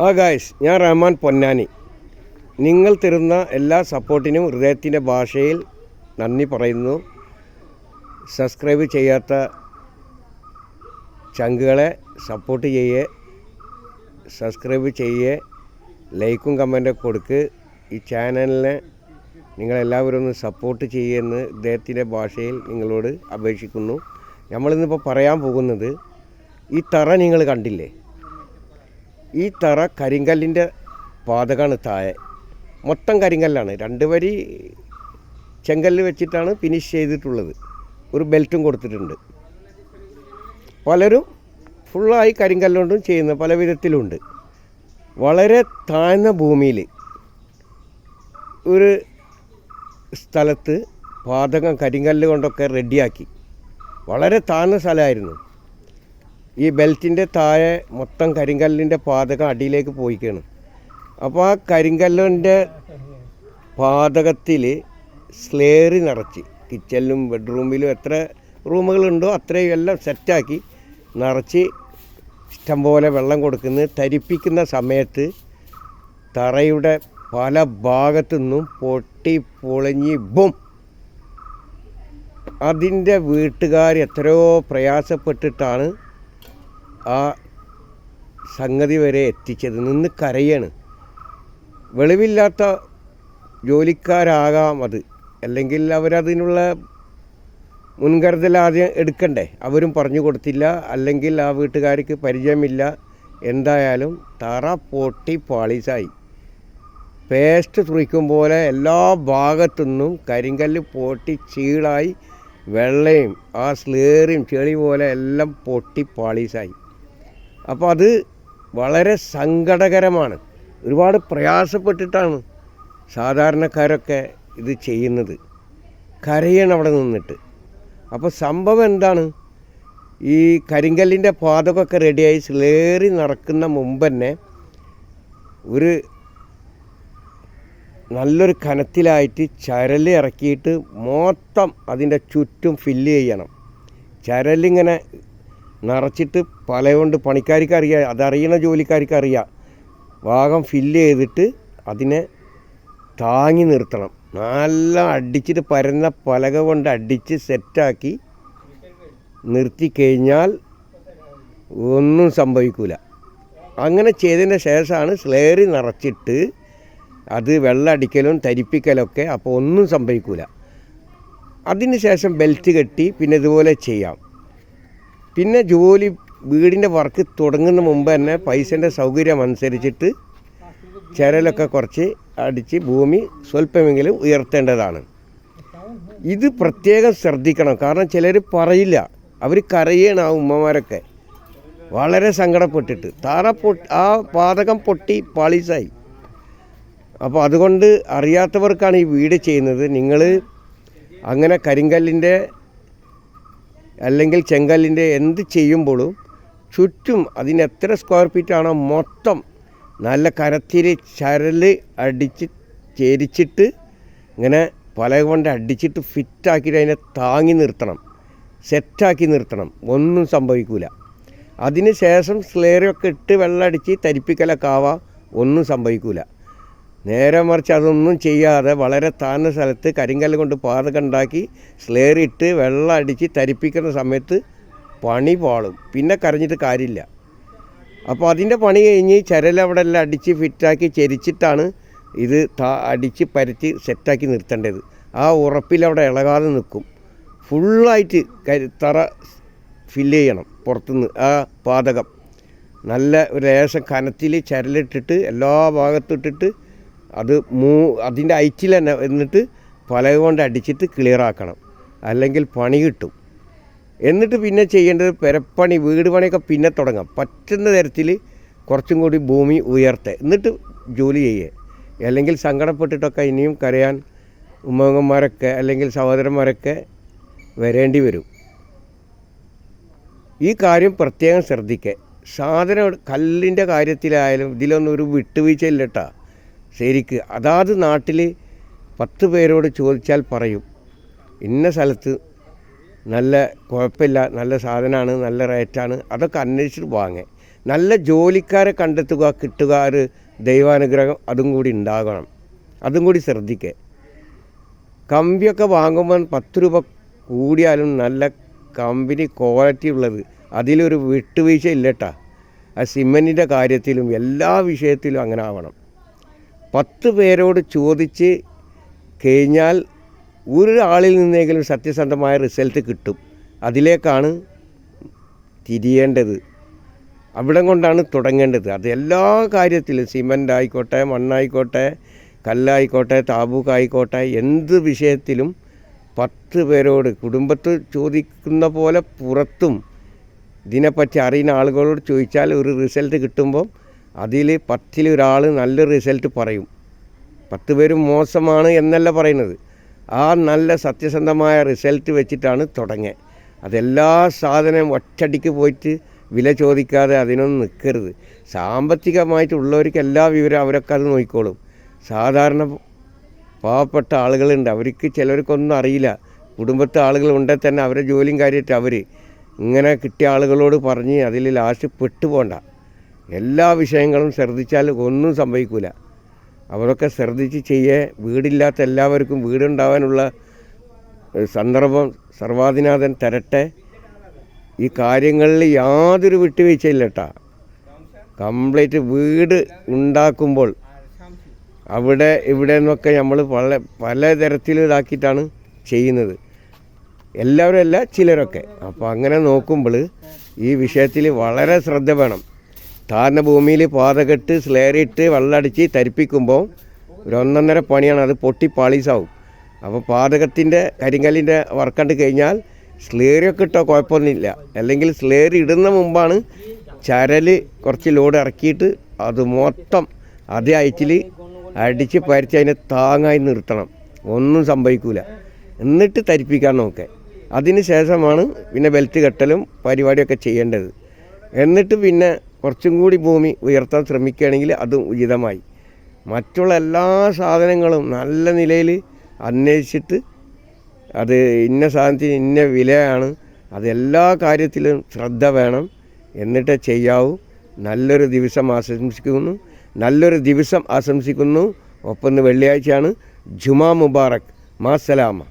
ആ ഗായ്സ് ഞാൻ റഹ്മാൻ പൊന്നാനി. നിങ്ങൾ തരുന്ന എല്ലാ സപ്പോർട്ടിനും ഹൃദയത്തിന്റെ ഭാഷയിൽ നന്ദി പറയുന്നു. സബ്സ്ക്രൈബ് ചെയ്യാത്ത ചങ്കുകളെ സപ്പോർട്ട് ചെയ്യേ. സബ്സ്ക്രൈബ് ചെയ്യേ. ലൈക്കും കമന്റൊക്കെ കൊടുക്ക്. ഈ ചാനലിനെ നിങ്ങളെല്ലാവരും ഒന്ന് സപ്പോർട്ട് ചെയ്യുമെന്ന് ഇദ്ദേഹത്തിന്റെ ഭാഷയിൽ നിങ്ങളോട് അപേക്ഷിക്കുന്നു. നമ്മളിന്നിപ്പോൾ പറയാൻ പോകുന്നത് ഈ തറ നിങ്ങൾ കണ്ടില്ലേ? ഈ തറ കരിങ്കല്ലിന്റെ പാതകാണ് താഴെ. മൊത്തം കരിങ്കല്ലാണ്. രണ്ട് വരി ചെങ്കല്ല് വെച്ചിട്ടാണ് ഫിനിഷ് ചെയ്തിട്ടുള്ളത്. ഒരു ബെൽറ്റും കൊടുത്തിട്ടുണ്ട്. പലരും ഫുള്ളായി കരിങ്കല്ലുകൊണ്ടും ചെയ്യുന്ന പല വിധത്തിലുണ്ട്. വളരെ താഴ്ന്ന ഭൂമിയിൽ ഒരു സ്ഥലത്ത് പാതകം കരിങ്കല്ല് കൊണ്ടൊക്കെ റെഡിയാക്കി വളരെ താഴ്ന്ന സ്ഥലമായിരുന്നു. ഈ ബെൽറ്റിന്റെ താഴെ മൊത്തം കരിങ്കല്ലിന്റെ പാതകം അടിയിലേക്ക് പോയിക്കാണ്. അപ്പോൾ ആ കരിങ്കല്ലിന്റെ പാതകത്തിൽ സ്ലേറി നിറച്ച് കിച്ചണിലും ബെഡ്റൂമിലും എത്ര റൂമുകളുണ്ടോ അത്രയും എല്ലാം സെറ്റാക്കി നിറച്ച് ഇഷ്ടംപോലെ വെള്ളം കൊടുക്കുന്ന. തരിപ്പിക്കുന്ന സമയത്ത് തറയുടെ പല ഭാഗത്തു നിന്നും പൊട്ടി പൊളിഞ്ഞ് ബും! അതിന്റെ വീട്ടുകാർ എത്രയോ പ്രയാസപ്പെട്ടിട്ടാണ് ആ സംഗതി വരെ എത്തിച്ചത്. നിന്ന് കരയാണ്. വെളിവില്ലാത്ത ജോലിക്കാരാകാം അത്. അല്ലെങ്കിൽ അവരതിനുള്ള മുൻകരുതൽ ആദ്യം എടുക്കണ്ടേ? അവരും പറഞ്ഞു കൊടുത്തില്ല. അല്ലെങ്കിൽ ആ വീട്ടുകാർക്ക് പരിചയമില്ല. എന്തായാലും തറ പൊട്ടി പാളീസായി. പേസ്റ്റ് തുറിക്കും പോലെ എല്ലാ ഭാഗത്തുനിന്നും കരിങ്കല്ല് പൊട്ടി ചീളായി വെള്ളയും ആ സ്ലേറിയും ചെളി പോലെ എല്ലാം പൊട്ടി പാളീസായി. അപ്പോൾ അത് വളരെ സങ്കടകരമാണ്. ഒരുപാട് പ്രയാസപ്പെട്ടിട്ടാണ് സാധാരണക്കാരൊക്കെ ഇത് ചെയ്യുന്നത്. കരയണം അവിടെ നിന്നിട്ട്. അപ്പോൾ സംഭവം എന്താണ്? ഈ കരിങ്കല്ലിന്റെ പാതകമൊക്കെ റെഡിയായി സ്ലേറി നടക്കുന്ന മുമ്പ് തന്നെ ഒരു നല്ലൊരു കനത്തിലായിട്ട് ചരൽ ഇറക്കിയിട്ട് മൊത്തം അതിന്റെ ചുറ്റും ഫില്ല് ചെയ്യണം. ചരലിങ്ങനെ നിറച്ചിട്ട് പല കൊണ്ട് പണിക്കാർക്ക് അറിയാം അതറിയണ ജോലിക്കാർക്ക് അറിയാം ഭാഗം ഫില്ല് ചെയ്തിട്ട് അതിനെ താങ്ങി നിർത്തണം. നല്ല അടിച്ചിട്ട് പരന്ന പലക കൊണ്ട് അടിച്ച് സെറ്റാക്കി നിർത്തി കഴിഞ്ഞാൽ ഒന്നും സംഭവിക്കില്ല അങ്ങനെ ചെയ്തതിന് ശേഷമാണ് സ്ലേറി നിറച്ചിട്ട് അത് വെള്ളം അടിക്കലും തരിപ്പിക്കലൊക്കെ അപ്പോൾ ഒന്നും സംഭവിക്കില്ല അതിന് ശേഷം ബെൽറ്റ് കെട്ടി പിന്നെ ഇതുപോലെ ചെയ്യാം. പിന്നെ ജോലി വീടിന്റെ വർക്ക് തുടങ്ങുന്ന മുമ്പ് തന്നെ പൈസന്റെ സൗകര്യം അനുസരിച്ചിട്ട് ചരലൊക്കെ കുറച്ച് അടിച്ച് ഭൂമി സ്വല്പമെങ്കിലും ഉയർത്തേണ്ടതാണ്. ഇത് പ്രത്യേകം ശ്രദ്ധിക്കണം. കാരണം ചിലർ പറയില്ല. അവർ കരയണം ആ ഉമ്മമാരൊക്കെ. വളരെ സങ്കടപ്പെട്ടിട്ട്. താറ പൊട്ടി ആ പാതകം പൊട്ടി പാളീസായി. അപ്പോൾ അതുകൊണ്ട് അറിയാത്തവർക്കാണ് ഈ വീട് ചെയ്യുന്നത്. നിങ്ങൾ അങ്ങനെ കരിങ്കല്ലിന്റെ അല്ലെങ്കിൽ ചെങ്കല്ലിന്റെ എന്ത് ചെയ്യുമ്പോഴും ചുറ്റും അതിന് എത്ര സ്ക്വയർ ഫീറ്റ് ആണോ മൊത്തം നല്ല കരത്തിരി ചരൽ അടിച്ച് ചേരിച്ചിട്ട് ഇങ്ങനെ പല കൊണ്ട് അടിച്ചിട്ട് ഫിറ്റാക്കിയിട്ട് അതിനെ താങ്ങി നിർത്തണം സെറ്റാക്കി നിർത്തണം. ഒന്നും സംഭവിക്കില്ല അതിന് ശേഷം സ്ലേറൊക്കെ ഇട്ട് വെള്ളമടിച്ച് തരിപ്പിക്കലൊക്കെ ആവാം. ഒന്നും സംഭവിക്കില്ല നേരെ മറിച്ച് അതൊന്നും ചെയ്യാതെ വളരെ താഴ്ന്ന സ്ഥലത്ത് കരിങ്കല്ല് കൊണ്ട് പാതകം ഉണ്ടാക്കി സ്ലേറിട്ട് വെള്ളം അടിച്ച് തരിപ്പിക്കുന്ന സമയത്ത് പണി പാളും. പിന്നെ കരഞ്ഞിട്ട് കാര്യമില്ല. അപ്പോൾ അതിന്റെ പണി കഴിഞ്ഞ് ചരലവിടെ എല്ലാം അടിച്ച് ഫിറ്റാക്കി ചെരിച്ചിട്ടാണ് ഇത് താ അടിച്ച് പരത്തി സെറ്റാക്കി നിർത്തേണ്ടത്. ആ ഉറപ്പിലവിടെ ഇളകാതെ നിൽക്കും. ഫുള്ളായിട്ട് കരി തറ ഫില്ല് ചെയ്യണം പുറത്തുനിന്ന് ആ പാതകം. നല്ല ഒരു ലേശം കനത്തിൽ ചരലിട്ടിട്ട് എല്ലാ ഭാഗത്തും ഇട്ടിട്ട് അത് മൂ അതിന്റെ ഐറ്റിൽ തന്നെ എന്നിട്ട് പലക കൊണ്ട് അടിച്ചിട്ട് ക്ലിയർ ആക്കണം. അല്ലെങ്കിൽ പണി കിട്ടും. എന്നിട്ട് പിന്നെ ചെയ്യേണ്ടത് പെരപ്പണി വീട് പണിയൊക്കെ പിന്നെ തുടങ്ങാം. പറ്റുന്ന തരത്തിൽ കുറച്ചും കൂടി ഭൂമി ഉയർത്തെ. എന്നിട്ട് ജോലി ചെയ്യേ. അല്ലെങ്കിൽ സങ്കടപ്പെട്ടിട്ടൊക്കെ ഇനിയും കരയാൻ ഉമ്മങ്ങന്മാരൊക്കെ അല്ലെങ്കിൽ സഹോദരന്മാരൊക്കെ വരേണ്ടി വരും. ഈ കാര്യം പ്രത്യേകം ശ്രദ്ധിക്കുക സാധനം കല്ലിന്റെ കാര്യത്തിലായാലും ഇതിലൊന്നും ഒരു വിട്ടുവീഴ്ച കേട്ടോ ശരിക്ക് അതാത് നാട്ടിൽ പത്ത് പേരോട് ചോദിച്ചാൽ പറയും. ഇന്ന സ്ഥലത്ത് നല്ല കുഴപ്പമില്ല നല്ല സാധനമാണ് നല്ല റേറ്റാണ് അതൊക്കെ അന്വേഷിച്ചിട്ട് വാങ്ങേ. നല്ല ജോലിക്കാരെ കണ്ടെത്തുക കിട്ടുക ഒരു ദൈവാനുഗ്രഹം അതും കൂടി ഉണ്ടാകണം. അതും കൂടി ശ്രദ്ധിക്കേ. കമ്പിയൊക്കെ വാങ്ങുമ്പോൾ പത്ത് രൂപ കൂടിയാലും നല്ല കമ്പനി ക്വാളിറ്റി ഉള്ളത്. അതിലൊരു വിട്ടുവീഴ്ച ഇല്ലട്ടാ. ആ സിമെന്റിന്റെ കാര്യത്തിലും എല്ലാ വിഷയത്തിലും അങ്ങനെ ആവണം. പത്ത് പേരോട് ചോദിച്ച് കഴിഞ്ഞാൽ ഒരാളിൽ നിന്നെങ്കിലും സത്യസന്ധമായ റിസൾട്ട് കിട്ടും. അതിലേക്കാണ് തിരിയേണ്ടത്. അവിടം കൊണ്ടാണ് തുടങ്ങേണ്ടത്. അത് എല്ലാ കാര്യത്തിലും സിമന്റ് ആയിക്കോട്ടെ മണ്ണായിക്കോട്ടെ കല്ലായിക്കോട്ടെ താബൂക്കായിക്കോട്ടെ എന്ത് വിഷയത്തിലും പത്ത് പേരോട് കുടുംബത്ത് ചോദിക്കുന്ന പോലെ പുറത്തും ഇതിനെപ്പറ്റി അറിയുന്ന ആളുകളോട് ചോദിച്ചാൽ ഒരു റിസൾട്ട് കിട്ടുമ്പോൾ അതിൽ പത്തിലൊരാൾ നല്ല റിസൾട്ട് പറയും. പത്ത് പേരും മോശമാണ് എന്നല്ല പറയുന്നത്. ആ നല്ല സത്യസന്ധമായ റിസൾട്ട് വെച്ചിട്ടാണ് തുടങ്ങുക അതെല്ലാ സാധനവും ഒറ്റടിക്ക് പോയിട്ട് വില ചോദിക്കാതെ അതിനൊന്നും നിൽക്കരുത് സാമ്പത്തികമായിട്ടുള്ളവർക്ക് എല്ലാ വിവരം അവരൊക്കെ അത് നോക്കിക്കോളും. സാധാരണ പാവപ്പെട്ട ആളുകളുണ്ട്. അവർക്ക് ചിലർക്കൊന്നും അറിയില്ല. കുടുംബത്തെ ആളുകൾ ഉണ്ടെങ്കിൽ തന്നെ അവരെ ജോലിയും കാര്യമായിട്ട് അവർ ഇങ്ങനെ കിട്ടിയ ആളുകളോട് പറഞ്ഞ് അതിൽ ലാസ്റ്റ് പെട്ടുപോണ്ട. എല്ലാ വിഷയങ്ങളും ശ്രദ്ധിച്ചാൽ ഒന്നും സംഭവിക്കില്ല അവരൊക്കെ ശ്രദ്ധിച്ച് ചെയ്യേ വീടില്ലാത്ത എല്ലാവർക്കും വീടുണ്ടാവാനുള്ള സന്ദർഭം സർവാധിനാഥൻ തരട്ടെ. ഈ കാര്യങ്ങളിൽ യാതൊരു വിട്ടുവീഴ്ചയില്ല കേട്ടാ കംപ്ലീറ്റ് വീട് ഉണ്ടാക്കുമ്പോൾ അവിടെ ഇവിടെ നിന്നൊക്കെ നമ്മൾ പല പല തരത്തിൽ ഇതാക്കിയിട്ടാണ് ചെയ്യുന്നത്. എല്ലാവരും അല്ല ചിലരൊക്കെ. അപ്പോൾ അങ്ങനെ നോക്കുമ്പോൾ ഈ വിഷയത്തിൽ വളരെ ശ്രദ്ധ വേണം. താഴ്ന്ന ഭൂമിയിൽ പാതകെട്ട് സ്ലേറിട്ട് വെള്ളമടിച്ച് തരിപ്പിക്കുമ്പോൾ ഒരു ഒന്നൊന്നര പണിയാണ്. അത് പൊട്ടി പാളീസാവും. അപ്പോൾ പാതകത്തിന്റെ കരിങ്കല്ലിന്റെ വർക്കണ്ട് കഴിഞ്ഞാൽ സ്ലേറിയൊക്കെ ഇട്ടോ കുഴപ്പമൊന്നുമില്ല. അല്ലെങ്കിൽ സ്ലേറി ഇടുന്ന മുമ്പാണ് ചരൽ കുറച്ച് ലോഡ് ഇറക്കിയിട്ട് അത് മൊത്തം അതേ അയച്ചിൽ അടിച്ച് പരിച്ച് അതിനെ താങ്ങായി നിർത്തണം. ഒന്നും സംഭവിക്കൂല. എന്നിട്ട് തരിപ്പിക്കാൻ നോക്കെ. അതിന് ശേഷമാണ് പിന്നെ ബെൽറ്റ് കെട്ടലും പരിപാടിയൊക്കെ ചെയ്യേണ്ടത്. എന്നിട്ട് പിന്നെ കുറച്ചും കൂടി ഭൂമി ഉയർത്താൻ ശ്രമിക്കുകയാണെങ്കിൽ അതും ഉചിതമായി. മറ്റുള്ള എല്ലാ സാധനങ്ങളും നല്ല നിലയിൽ അന്വേഷിച്ചിട്ട് അത് ഇന്ന സാധനത്തിന് ഇന്ന വിലയാണ് അതെല്ലാ കാര്യത്തിലും ശ്രദ്ധ വേണം എന്നിട്ടേ ചെയ്യാവൂ. നല്ലൊരു ദിവസം ആശംസിക്കുന്നു. നല്ലൊരു ദിവസം ആശംസിക്കുന്നു. ഒപ്പം വെള്ളിയാഴ്ചയാണ്. ജുമാ മുബാറക്. മാസലാമ